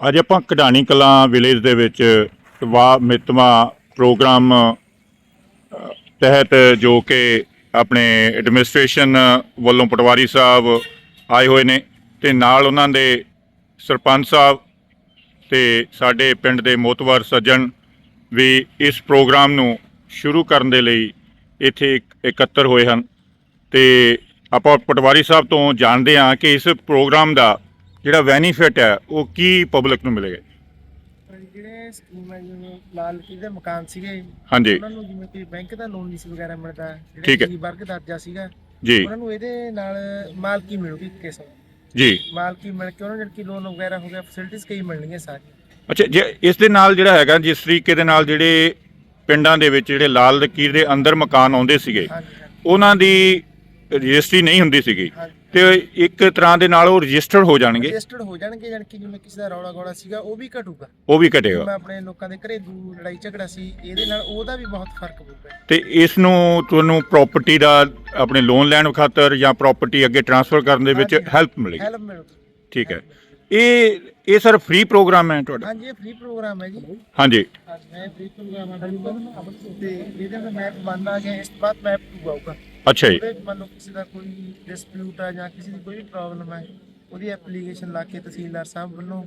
ਅੱਜ ਆਪਾਂ ਕਢਾਣੀ ਕਲਾਂ ਵਿਲੇਜ ਦੇ ਵਿੱਚ ਵਾ ਮਿਤਵਾ ਪ੍ਰੋਗਰਾਮ ਤਹਿਤ ਜੋ ਕਿ ਆਪਣੇ ਐਡਮਿਨਿਸਟ੍ਰੇਸ਼ਨ ਵੱਲੋਂ ਪਟਵਾਰੀ ਸਾਹਿਬ ਆਏ ਹੋਏ ਨੇ ਤੇ ਨਾਲ ਉਹਨਾਂ ਦੇ ਸਰਪੰਚ ਸਾਹਿਬ ਤੇ ਸਾਡੇ ਪਿੰਡ ਦੇ ਮੋਤਵਰ ਸੱਜਣ ਵੀ ਇਸ ਪ੍ਰੋਗਰਾਮ ਨੂੰ ਸ਼ੁਰੂ ਕਰਨ ਦੇ ਲਈ ਇੱਥੇ ਇਕ- ਇਕੱਤਰ ਹੋਏ ਹਨ ਤੇ ਆਪਾਂ ਪਟਵਾਰੀ ਸਾਹਿਬ ਤੋਂ ਜਾਣਦੇ ਹਾਂ ਕਿ ਇਸ ਪ੍ਰੋਗਰਾਮ ਦਾ ਜਿਹੜਾ ਬੈਨੀਫਿਟ ਹੈ ਉਹ ਕੀ ਪਬਲਿਕ ਨੂੰ ਮਿਲੇਗਾ ਜਿਹੜੇ ਸਕੀਮ ਹੈ ਜਿਵੇਂ ਲਾਲ ਕੀ ਦੇ ਮਕਾਨ ਸੀਗੇ ਹਾਂਜੀ। ਉਹਨਾਂ ਨੂੰ ਜਿਵੇਂ ਕੋਈ ਬੈਂਕ ਦਾ ਲੋਨ ਨਹੀਂ ਸੀ ਵਗੈਰਾ ਮਿਲਦਾ ਠੀਕ ਹੈ। ਜੀ ਵਰਗ ਦਰਜਾ ਸੀਗਾ ਜੀ। ਉਹਨਾਂ ਨੂੰ ਇਹਦੇ ਨਾਲ ਮਾਲਕੀ ਮਿਲੂਗੀ ਇੱਕ ਕਿਸਮ। ਜੀ। ਮਾਲਕੀ ਮਿਲ ਕੇ ਉਹਨਾਂ ਨੂੰ ਜਿਹੜੀ ਲੋਨ ਵਗੈਰਾ ਹੋ ਗਿਆ ਫੈਸਿਲਿਟੀਆਂ ਕਈ ਮਿਲਣਗੀਆਂ ਸਾਰੀਆਂ। ਅੱਛਾ ਜੇ ਇਸ ਦੇ ਨਾਲ ਜਿਹੜਾ ਹੈਗਾ ਜਿਸ ਤਰੀਕੇ ਦੇ ਨਾਲ ਜਿਹੜੇ ਪਿੰਡਾਂ ਦੇ ਵਿੱਚ ਜਿਹੜੇ ਲਾਲ ਲਕੀਰ ਦੇ ਅੰਦਰ ਮਕਾਨ ਆਉਂਦੇ ਸੀਗੇ ਹਾਂਜੀ ਹਾਂਜੀ, ਉਹਨਾਂ ਦੀ ਰਜਿਸਟਰੀ ਨਹੀਂ ਹੁੰਦੀ ਸੀਗੀ। ਤੇ ਇੱਕ ਤਰ੍ਹਾਂ ਦੇ ਨਾਲ ਉਹ ਰਜਿਸਟਰਡ ਹੋ ਜਾਣਗੇ। ਰਜਿਸਟਰਡ ਹੋ ਜਾਣਗੇ ਜਾਣੀ ਕਿ ਜਿਵੇਂ ਕਿਸੇ ਦਾ ਰੌਲਾ ਗੋਲਾ ਸੀਗਾ ਉਹ ਵੀ ਘਟੂਗਾ। ਉਹ ਵੀ ਘਟੇਗਾ। ਜਿਵੇਂ ਆਪਣੇ ਲੋਕਾਂ ਦੇ ਘਰੇਲੂ ਲੜਾਈ ਝਗੜਾ ਸੀ ਇਹਦੇ ਨਾਲ ਉਹਦਾ ਵੀ ਬਹੁਤ ਫ਼ਰਕ ਪਊਗਾ। ਤੇ ਇਸ ਨੂੰ ਤੁਹਾਨੂੰ ਪ੍ਰਾਪਰਟੀ ਦਾ ਆਪਣੇ ਲੋਨ ਲੈਣ ਖਾਤਰ ਜਾਂ ਪ੍ਰਾਪਰਟੀ ਅੱਗੇ ਟ੍ਰਾਂਸਫਰ ਕਰਨ ਦੇ ਵਿੱਚ। ਹੈਲਪ ਮਿਲੇਗੀ। ਹੈਲਪ ਮਿਲੂਗੀ। ਠੀਕ ਹੈ। ਇਹ ਇਹ ਸਰ ਫ੍ਰੀ ਪ੍ਰੋਗਰਾਮ ਹੈ ਤੁਹਾਡਾ? ਹਾਂਜੀ ਇਹ ਫ੍ਰੀ ਪ੍ਰੋਗਰਾਮ ਹੈ ਜੀ। ਹਾਂਜੀ। ਮੈਂ ਫ੍ਰੀ ਪ੍ਰੋਗਰਾਮ ਹੈ। ਤੇ ਇਹਦੇ ਵਿੱਚ ਮੈਪ ਬਣ ਆ ਗਿਆ ਇਸ ਤੋਂ ਬਾਅਦ ਮੈਪ 2 ਆਊਗਾ। ਅੱਛਾ ਜੀ। ਉਹਦੇ ਵਿੱਚ ਮੰਨ ਲਓ ਕਿਸੇ ਦਾ ਕੋਈ ਡਿਸਪਿਊਟ ਆ ਜਾਂ ਕਿਸੇ ਦੀ ਕੋਈ ਵੀ ਪ੍ਰੋਬਲਮ ਹੈ ਉਹਦੀ ਐਪਲੀਕੇਸ਼ਨ ਲਾ ਕੇ ਤਹਿਸੀਲਦਾਰ ਸਾਹਿਬ ਵੱਲੋਂ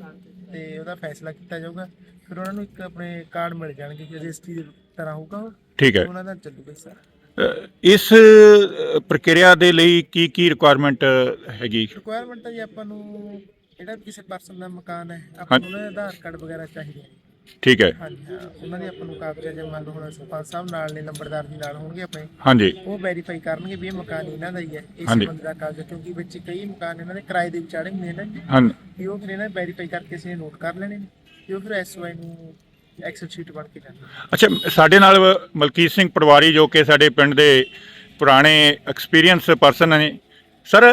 ਤੇ ਉਹਦਾ ਫੈਸਲਾ ਕੀਤਾ ਜਾਊਗਾ। ਫਿਰ ਉਹਨਾਂ ਨੂੰ ਇੱਕ ਆਪਣੇ ਕਾਰਡ ਮਿਲ ਜਾਣਗੇ ਕਿ ਰਜਿਸਟਰੀ ਦੀ ਤਰ੍ਹਾਂ ਹੋਊਗਾ ਉਹ। ਠੀਕ ਹੈ। ਉਹਨਾਂ ਦਾ ਚੱਲੂਗਾ ਸਰ। ਅ, ਇਸ ਅ, ਪ੍ਰਕਿਰਿਆ ਦੇ ਲਈ ਕੀ ਕੀ ਰਿਕੁਆਇਰਮੈਂਟ ਹੈਗੀ? ਰਿਕੁਆਇਰਮੈਂਟ ਤਾਂ ਜੀ ਆਪਾਂ ਨੂੰ ਜਿਹੜਾ ਵੀ ਕਿਸੇ ਪਰਸਨ ਦਾ ਮਕਾਨ ਹੈ ਆਪਾਂ ਨੂੰ ਉਹਨਾਂ ਦੇ ਆਧਾਰ ਕਾਰਡ ਵਗੈਰਾ ਚਾਹੀਦੇ ਹੈ ਠੀਕ ਹੈ। ਹਾਂਜੀ ਹਾਂ ਉਹਨਾਂ ਦੇ ਆਪਾਂ ਨੂੰ ਕਾਗਜ਼ਾਂ ਜੇ ਮੰਨ ਲਓ ਹੁਣ ਸਰਪੰਚ ਸਾਹਿਬ ਨਾਲ ਨੇ ਨੰਬਰਦਾਰ ਜੀ ਨਾਲ ਹੋਣਗੇ ਆਪਣੇ। ਹਾਂਜੀ। ਉਹ ਵੈਰੀਫਾਈ ਕਰਨਗੇ ਵੀ ਇਹ ਮਕਾਨ ਇਹਨਾਂ ਦਾ ਹੀ ਹੈ ਇਸ ਹਾਂਜੀ। ਬੰਦੇ ਦਾ ਕਾਗਜ਼ ਕਿਉਂਕਿ ਵਿੱਚ ਕਈ ਮਕਾਨ ਇਹਨਾਂ ਦੇ ਕਿਰਾਏ ਦੇ ਵਿਚਾੜੇ ਹੁੰਦੇ ਨੇ ਹਾਂ ਵੀ ਉਹ ਫਿਰ ਇਹਨਾਂ ਵੈਰੀਫਾਈ ਕਰਕੇ ਅਸੀਂ ਨੋਟ ਕਰ ਲੈਣੇ ਨੇ ਤੇ ਉਹ ਫਿਰ ਐਸਵਾਈ ਨੂੰ ਐਕਸਲ ਸ਼ੀਟ ਬਣ ਕੇ ਜਾਣੀ ਅੱਛਾ ਸਾਡੇ ਨਾਲ ਮਲਕੀਤ ਸਿੰਘ ਪਟਵਾਰੀ ਜੋ ਕਿ ਸਾਡੇ ਪਿੰਡ ਦੇ ਪੁਰਾਣੇ ਐਕਸਪੀਰੀਅੰਸ ਪਰਸਨ ਨੇ ਸਰ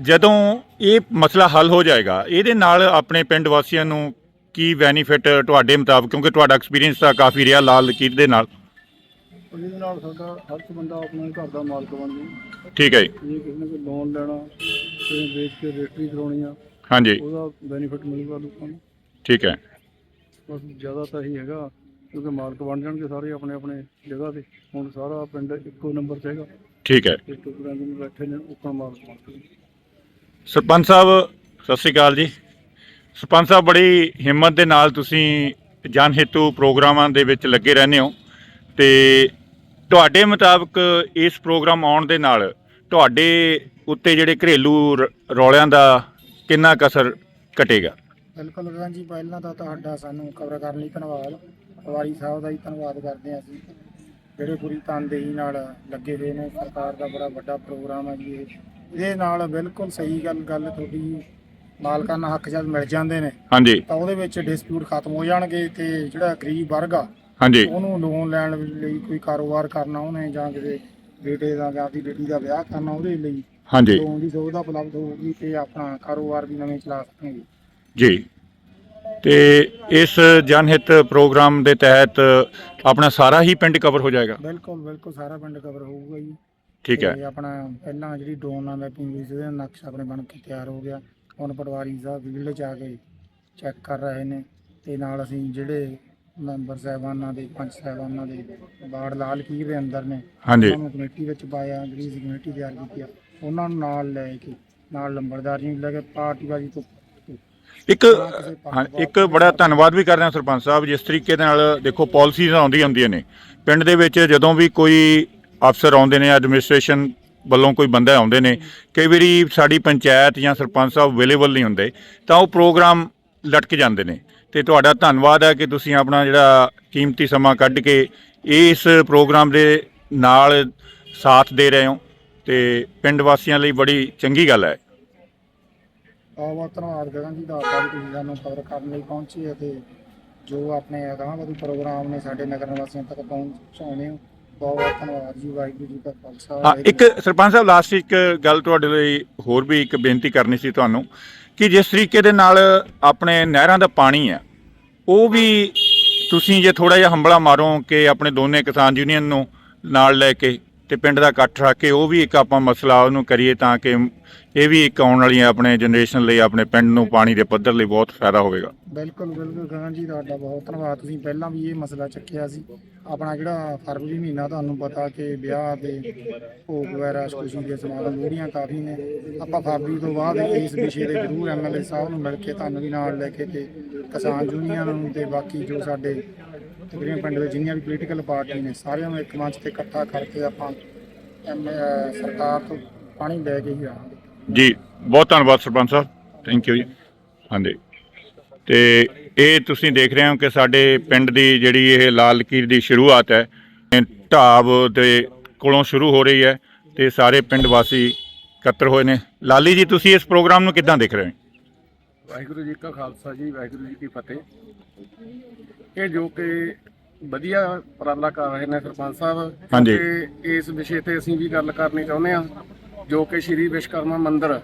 ਜਦੋਂ ਇਹ ਮਸਲਾ ਹੱਲ ਹੋ ਜਾਏਗਾ ਇਹਦੇ ਨਾਲ ਆਪਣੇ ਪਿੰਡ ਵਾਸੀਆਂ ਨੂੰ ਕੀ ਬੈਨੀਫਿਟ ਤੁਹਾਡੇ ਮੁਤਾਬਕ? ਕਿਉਂਕਿ ਤੁਹਾਡਾ ਐਕਸਪੀਰੀਅੰਸ ਤਾਂ ਕਾਫੀ ਰਿਹਾ ਲਾਲ ਲਕੀਰ ਦੇ ਨਾਲ। ਸਾਡਾ ਹਰ ਇੱਕ ਬੰਦਾ ਆਪਣੇ ਘਰ ਦਾ ਮਾਲਕ ਬਣ ਜੂ ਠੀਕ ਹੈ ਜੀ। ਜੇ ਕਿਸੇ ਨੇ ਕੋਈ ਲੋਨ ਲੈਣਾ ਤੇ ਵੇਚ ਕੇ ਰਜਿਸਟਰੀ ਕਰਾਉਣੀ ਆ ਹਾਂਜੀ। ਉਹਦਾ ਬੈਨੀਫਿਟ ਮਿਲੂਗਾ ਲੋਕਾਂ ਨੂੰ। ਠੀਕ ਹੈ। ਬਸ ਜ਼ਿਆਦਾ ਤਾਂ ਇਹੀ ਹੈਗਾ ਕਿਉਂਕਿ ਮਾਲਕ ਬਣ ਜਾਣਗੇ ਸਾਰੇ ਆਪਣੇ ਆਪਣੇ ਜਗ੍ਹਾ ਤੇ। ਹੁਣ ਸਾਰਾ ਪਿੰਡ ਇੱਕੋ ਨੰਬਰ 'ਚ ਹੈਗਾ। ਠੀਕ ਹੈ। ਤੇ ਟੁਕੜਾਂ ਜਿਵੇਂ ਬੈਠੇ ਨੇ ਉੱਪਰ ਮਾਲਕ ਬਣ ਗਏ ਸਰਪੰਚ ਸਾਹਿਬ ਸਤਿ ਸ਼੍ਰੀ ਅਕਾਲ ਜੀ। ਸਰਪੰਚ ਸਾਹਿਬ, ਬੜੀ ਹਿੰਮਤ ਦੇ ਨਾਲ ਤੁਸੀਂ ਜਨ ਹਿੱਤੂ ਪ੍ਰੋਗਰਾਮਾਂ ਦੇ ਵਿੱਚ ਲੱਗੇ ਰਹਿੰਦੇ ਹੋ ਤੇ ਤੁਹਾਡੇ ਮੁਤਾਬਕ ਇਸ ਪ੍ਰੋਗਰਾਮ ਆਉਣ ਦੇ ਨਾਲ ਤੁਹਾਡੇ ਉੱਤੇ ਜਿਹੜੇ ਘਰੇਲੂ ਰ- ਰੌਲਿਆਂ ਦਾ ਕਿੰਨਾ ਕੁ ਅਸਰ ਘਟੇਗਾ? ਬਿਲਕੁਲ ਗਗਨ ਜੀ, ਪਹਿਲਾਂ ਤਾਂ ਤੁਹਾਡਾ ਸਾਨੂੰ ਕਵਰ ਕਰਨ ਲਈ ਧੰਨਵਾਦ। ਪਟਵਾਰੀ ਸਾਹਿਬ ਦਾ ਹੀ ਧੰਨਵਾਦ ਕਰਦੇ ਹਾਂ ਅਸੀਂ। ਜਿਹੜੇ ਪੂਰੀ ਤਨਦੇਹੀ ਨਾਲ ਲੱਗੇ ਹੋਏ ਨੇ, ਸਰਕਾਰ ਦਾ ਬੜਾ ਵੱਡਾ ਪ੍ਰੋਗਰਾਮ ਹੈ ਜੀ ਇਹ। ਇਹਦੇ ਨਾਲ ਬਿਲਕੁਲ ਸਹੀ ਗੱਲ ਗੱਲ ਤੁਹਾਡੀ ਮਾਲਕਾਂ ਨੂੰ ਹੱਕ ਜਦ ਮਿਲ ਜਾਂਦੇ ਨੇ ਹਾਂਜੀ। ਤਾਂ ਉਹਦੇ ਵਿੱਚ ਡਿਸਪਿਊਟ ਖਤਮ ਹੋ ਜਾਣਗੇ ਤੇ ਜਿਹੜਾ ਗਰੀਬ ਵਰਗ ਆ ਹਾਂਜੀ। ਉਹਨੂੰ ਲੋਨ ਲੈਣ ਲਈ ਕੋਈ ਕਾਰੋਬਾਰ ਕਰਨਾ ਉਹਨੇ ਜਾਂ ਕਿਸੇ ਬੇਟੇ ਦਾ ਜਾਂ ਆਪਦੀ ਬੇਟੀ ਦਾ ਵਿਆਹ ਕਰਨਾ ਉਹਦੇ ਲਈ ਹਾਂਜੀ। ਲੋਨ ਦੀ ਸੁਵਿਧਾ ਉਪਲਬਧ ਹੋਊਗੀ ਤੇ ਆਪਣਾ ਕਾਰੋਬਾਰ ਵੀ ਨਵੇਂ ਚਲਾ ਸਕਣਗੇ। ਜੀ। ਤੇ ਇਸ ਜਨਹਿਤ ਪ੍ਰੋਗਰਾਮ ਦੇ ਤਹਿਤ ਆਪਣਾ ਸਾਰਾ ਹੀ ਪਿੰਡ ਕਵਰ ਹੋ ਜਾਏਗਾ? ਬਿਲਕੁਲ ਬਿਲਕੁਲ ਸਾਰਾ ਪਿੰਡ ਕਵਰ ਹੋਊਗਾ ਜੀ। ਠੀਕ ਹੈ। ਤੇ ਆਪਣਾ ਪਹਿਲਾਂ ਜਿਹੜੀ ਡਰੋਨ ਮੈਪਿੰਗ ਹੋਈ ਸੀ ਉਹਦਾ ਨਕਸ਼ਾ ਆਪਣੇ ਬਣ ਕੇ ਤਿਆਰ ਹੋ ਗਿਆ। ਹੁਣ ਪਟਵਾਰੀ ਸਾਹਿਬ ਫੀਲਡ 'ਚ ਆ ਕੇ ਚੈੱਕ ਕਰ ਰਹੇ ਨੇ ਤੇ ਨਾਲ ਅਸੀਂ ਜਿਹੜੇ ਮੈਂਬਰ ਸਾਹਿਬਾਨਾਂ ਦੇ ਪੰਚ ਸਾਹਿਬਾਨਾਂ ਦੇ ਬਾੜ ਲਾਲ ਕੀਰ ਦੇ ਅੰਦਰ ਨੇ ਹਾਂਜੀ। ਉਹਨਾਂ ਨੂੰ ਕਮੇਟੀ ਵਿੱਚ ਪਾਇਆ ਜਿਹੜੀ ਅਸੀਂ ਕਮੇਟੀ ਤਿਆਰ ਕੀਤੀ ਆ। ਉਹਨਾਂ ਨੂੰ ਨਾਲ ਲੈ ਕੇ ਨਾਲ ਲੰਬੜਦਾਰ ਜੀ ਨੂੰ ਲੈ ਕੇ ਪਾਰਟੀਬਾਜ਼ੀ ਤੋਂ ਇੱਕ ਹਾਂ ਇੱਕ ਬੜਾ ਧੰਨਵਾਦ ਵੀ ਕਰਦੇ ਹਾਂ ਸਰਪੰਚ ਸਾਹਿਬ ਜਿਸ ਤਰੀਕੇ ਦੇ ਨਾਲ ਦੇਖੋ ਪਾਲਿਸੀਜ਼ ਆਉਂਦੀਆਂ ਹੁੰਦੀਆਂ ਨੇ। ਪਿੰਡ ਦੇ ਵਿੱਚ ਜਦੋਂ ਵੀ ਕੋਈ ਅਫਸਰ ਆਉਂਦੇ ਨੇ ਐਡਮਿਨਿਸਟ੍ਰੇਸ਼ਨ ਵੱਲੋਂ ਕੋਈ ਬੰਦੇ ਆਉਂਦੇ ਨੇ, ਕਈ ਵਾਰੀ ਸਾਡੀ ਪੰਚਾਇਤ ਜਾਂ ਸਰਪੰਚ ਸਾਹਿਬ ਅਵੇਲੇਬਲ ਨਹੀਂ ਹੁੰਦੇ, ਤਾਂ ਉਹ ਪ੍ਰੋਗਰਾਮ ਲਟਕ ਜਾਂਦੇ ਨੇ। ਤੇ ਤੁਹਾਡਾ ਧੰਨਵਾਦ ਹੈ ਕਿ ਤੁਸੀਂ ਆਪਣਾ ਜਿਹੜਾ ਕੀਮਤੀ ਸਮਾਂ ਕੱਢ ਕੇ ਇਸ ਪ੍ਰੋਗਰਾਮ ਦੇ ਨਾਲ ਸਾਥ ਦੇ ਰਹੇ ਹੋ ਤੇ ਪਿੰਡ ਵਾਸੀਆਂ ਲਈ ਬੜੀ ਚੰਗੀ ਗੱਲ ਹੈ। ਬਹੁਤ ਧੰਨਵਾਦ ਗਗਨ ਜੀ ਦਾ ਆਪਦਾ ਤੁਸੀਂ ਸਾਨੂੰ ਕਵਰ ਕਰਨ ਲਈ ਪਹੁੰਚੇ ਅਤੇ ਜੋ ਆਪਣੇ ਅਗਾਂਹ ਵਧੂ ਪ੍ਰੋਗਰਾਮ ਨੇ ਸਾਡੇ ਨਗਰ ਨਿਵਾਸੀਆਂ ਤੱਕ ਪਹੁੰਚਾਉਣੇ ਹੋ। ਬਹੁਤ ਬਹੁਤ ਧੰਨਵਾਦ ਜੀ ਵਾਹਿਗੁਰੂ ਜੀ ਦਾ ਖਾਲਸਾ ਹਾਂ ਇੱਕ ਸਰਪੰਚ ਸਾਹਿਬ ਲਾਸਟ ਇੱਕ ਗੱਲ ਤੁਹਾਡੇ ਲਈ ਹੋਰ ਵੀ ਇੱਕ ਬੇਨਤੀ ਕਰਨੀ ਸੀ ਤੁਹਾਨੂੰ ਕਿ ਜਿਸ ਤਰੀਕੇ ਦੇ ਨਾਲ ਆਪਣੇ ਨਹਿਰਾਂ ਦਾ ਪਾਣੀ ਹੈ ਉਹ ਵੀ ਤੁਸੀਂ ਜੇ ਥੋੜਾ ਜਿਹਾ ਹੰਬਲਾ ਮਾਰੋ ਕਿ ਆਪਣੇ ਦੋਨੇ ਕਿਸਾਨ ਯੂਨੀਅਨ ਨੂੰ ਨਾਲ ਲੈ ਕੇ ਤੇ ਪਿੰਡ ਦਾ ਇਕੱਠ ਰੱਖ ਕੇ ਉਹ ਵੀ ਇੱਕ ਆਪਾਂ ਮਸਲਾ ਉਹਨੂੰ ਕਰੀਏ ਤਾਂ ਕਿ ਇਹ ਵੀ ਇੱਕ ਆਉਣ ਵਾਲੀਆਂ ਆਪਣੇ ਜਨਰੇਸ਼ਨ ਲਈ, ਆਪਣੇ ਪਿੰਡ ਨੂੰ ਪਾਣੀ ਦੇ ਪੱਧਰ ਲਈ ਬਹੁਤ ਫਾਇਦਾ ਹੋਵੇਗਾ। ਬਿਲਕੁਲ ਬਿਲਕੁਲ ਗਗਨ ਜੀ, ਤੁਹਾਡਾ ਬਹੁਤ ਧੰਨਵਾਦ। ਤੁਸੀਂ ਪਹਿਲਾਂ ਵੀ ਇਹ ਮਸਲਾ ਚੱਕਿਆ ਸੀ। ਆਪਣਾ ਜਿਹੜਾ ਫਰਵਰੀ ਮਹੀਨਾ ਤੁਹਾਨੂੰ ਪਤਾ ਕਿ ਵਿਆਹ ਦੇ ਭੋਗ ਵਗੈਰਾ, ਖੁਸ਼ੀ ਦੇ ਸਮਾਗਮ ਜਿਹੜੀਆਂ ਕਾਫੀ ਨੇ। ਆਪਾਂ ਫਰਵਰੀ ਤੋਂ ਬਾਅਦ ਇਸ ਵਿਸ਼ੇ ਤੇ ਜ਼ਰੂਰ ਐਮਐਲਏ ਸਾਹਿਬ ਨੂੰ ਮਿਲ ਕੇ, ਤੁਹਾਨੂੰ ਵੀ ਨਾਲ ਲੈ ਕੇ ਤੇ ਕਿਸਾਨ ਯੂਨੀਅਨ ਨੂੰ ਤੇ ਬਾਕੀ ਜੋ ਸਾਡੇ ਤਕਰੀਬਨ ਪਿੰਡ ਦੇ ਜਿੰਨੀਆਂ ਵੀ ਪੋਲੀਟੀਕਲ ਪਾਰਟੀ ਨੇ, ਸਾਰਿਆਂ ਨੂੰ ਇੱਕ ਮੰਚ ਤੇ ਇਕੱਠਾ ਕਰਕੇ ਆਪਾਂ ਐਮ ਸਰਕਾਰ ਤੋਂ ਪਾਣੀ ਲੈ ਕੇ ਹੀ ਆਵਾਂਗੇ। ਜੀ ਬਹੁਤ ਧੰਨਵਾਦ ਸਰਪੰਚ ਸਾਹਿਬ। ਥੈਂਕ ਯੂ ਜੀ। ਹਾਂਜੀ। ਤੇ ਇਹ ਤੁਸੀਂ ਦੇਖ ਰਹੇ ਹੋ ਕਿ ਸਾਡੇ ਪਿੰਡ ਦੀ ਜਿਹੜੀ ਇਹ ਲਾਲ ਲਕੀਰ ਦੀ ਸ਼ੁਰੂਆਤ ਹੈ ਢਾਬ ਦੇ ਕੋਲੋਂ ਸ਼ੁਰੂ ਹੋ ਰਹੀ ਹੈ ਤੇ ਸਾਰੇ ਪਿੰਡ ਵਾਸੀ ਇਕੱਤਰ ਹੋਏ ਨੇ। ਲਾਲੀ ਜੀ ਤੁਸੀਂ ਇਸ ਪ੍ਰੋਗਰਾਮ ਨੂੰ ਕਿੱਦਾਂ ਦੇਖ ਰਹੇ ਹੋ? ਵਾਹਿਗੁਰੂ ਜੀ ਕਾ ਖਾਲਸਾ ਜੀ ਵਾਹਿਗੁਰੂ ਜੀ ਕੀ ਫਤਿਹ। ਇਹ ਜੋ ਕਿ ਵਧੀਆ ਉਪਰਾਲਾ ਕਰ ਰਹੇ ਨੇ ਸਰਪੰਚ ਸਾਹਿਬ ਹਾਂਜੀ। ਕਿ ਇਸ ਵਿਸ਼ੇ ਤੇ ਅਸੀਂ ਵੀ ਗੱਲ ਕਰਨੀ ਚਾਹੁੰਦੇ ਹਾਂ। ਜੋ ਕਿ ਸ਼੍ਰੀ ਵਿਸ਼ਕਰਮਾ ਮੰਦਿਰ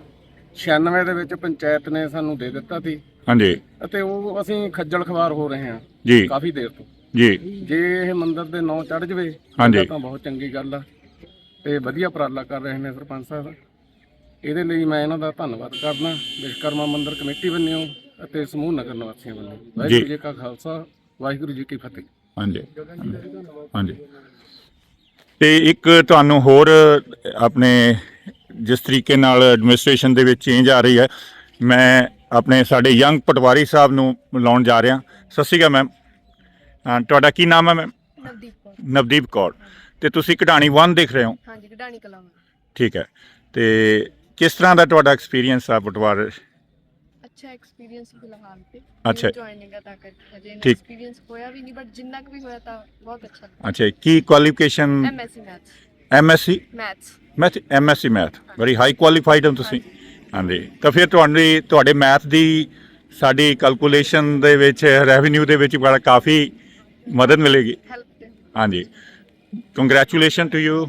96 ਦੇ ਵਿੱਚ ਪੰਚਾਇਤ ਨੇ ਸਾਨੂੰ ਦੇ ਦਿੱਤਾ ਸੀ। ਹਾਂਜੀ। ਅਤੇ ਉਹ ਅਸੀਂ ਖੱਜਲ ਖਵਾਰ ਹੋ ਰਹੇ ਹਾਂ ਜੀ। ਕਾਫੀ ਦੇਰ ਤੋਂ। ਜੀ। ਜੇ ਇਹ ਮੰਦਿਰ ਦੇ ਨਾਂ ਚੜ ਜਵੇ ਹਾਂਜੀ। ਤਾਂ ਬਹੁਤ ਚੰਗੀ ਗੱਲ ਆ। ਤੇ ਵਧੀਆ ਉਪਰਾਲਾ ਕਰ ਰਹੇ ਨੇ ਸਰਪੰਚ ਸਾਹਿਬ। ਇਹਦੇ ਲਈ ਮੈਂ ਇਹਨਾਂ ਦਾ ਧੰਨਵਾਦ ਕਰਦਾ। ਵਿਸ਼ਕਰਮਾ ਮੰਦਿਰ ਕਮੇਟੀ ਵੱਲੋਂ ਅਤੇ ਸਮੂਹ ਨਗਰ ਨਿਵਾਸੀਆਂ ਵੱਲੋਂ। ਵਾਹਿਗੁਰੂ ਜੀ ਕਾ ਖਾਲਸਾ ਵਾਹਿਗੁਰੂ ਜੀ ਕੀ ਫਤਿਹ। ਹਾਂਜੀ। ਹਾਂਜੀ। ਤੇ ਇੱਕ ਤੁਹਾਨੂੰ ਹੋਰ ਆਪਣੇ ਜਿਸ ਤਰੀਕੇ ਨਾਲ ਐਡਮਿਨਿਸਟ੍ਰੇਸ਼ਨ ਦੇ ਵਿੱਚ ਚੇਂਜ ਆ ਰਹੀ ਹੈ ਮੈਂ ਆਪਣੇ ਸਾਡੇ ਯੰਗ ਪਟਵਾਰੀ ਸਾਹਿਬ ਨੂੰ ਮਿਲਾਉਣ ਜਾ ਰਿਹਾ। ਸਤਿ ਸ਼੍ਰੀ ਅਕਾਲ ਮੈਮ ਤੁਹਾਡਾ ਕੀ ਨਾਮ ਹੈ ਮੈਮ ਨਵਦੀਪ ਕੌਰ। ਨਵਦੀਪ ਕੌਰ। ਤੇ ਤੁਸੀਂ ਕਢਾਣੀ 1 ਦੇਖ ਰਹੇ ਹੋ? ਹਾਂਜੀ ਕਢਾਣੀ ਕਲਾਂ ਠੀਕ ਹੈ। ਤੇ ਕਿਸ ਤਰ੍ਹਾਂ ਦਾ ਤੁਹਾਡਾ ਐਕਸਪੀਰੀਅੰਸ ਆ ਪਟਵਾਰ? ਅੱਛਾ ਐਕਸਪੀਰੀਅੰਸ ਫਿਲਹਾਲ ਤੇ। ਅੱਛਾ। ਜੁਆਇਨਿੰਗ ਦਾ ਤਾਂ ਕਰਕੇ। ਹਜੇ। ਐਕਸਪੀਰੀਅੰਸ ਹੋਇਆ ਵੀ ਨਹੀਂ ਬਟ ਜਿੰਨਾ ਕੁ ਵੀ ਹੋਇਆ ਤਾਂ ਬਹੁਤ ਅੱਛਾ। ਅੱਛਾ ਕੀ qualification MSc maths MSc maths math MSc math very high qualified ਹੋ ਤੁਸੀਂ। ਹਾਂਜੀ। ਤਾਂ ਫਿਰ ਤੁਹਾਡੀ ਤੁਹਾਡੇ ਮੈਥ ਦੀ ਸਾਡੀ ਕੈਲਕੂਲੇਸ਼ਨ ਦੇ ਵਿੱਚ ਰੈਵਨਿਊ ਦੇ ਵਿੱਚ ਬੜਾ ਕਾਫੀ ਮਦਦ ਮਿਲੇਗੀ। ਹਾਂਜੀ। Congratulation to you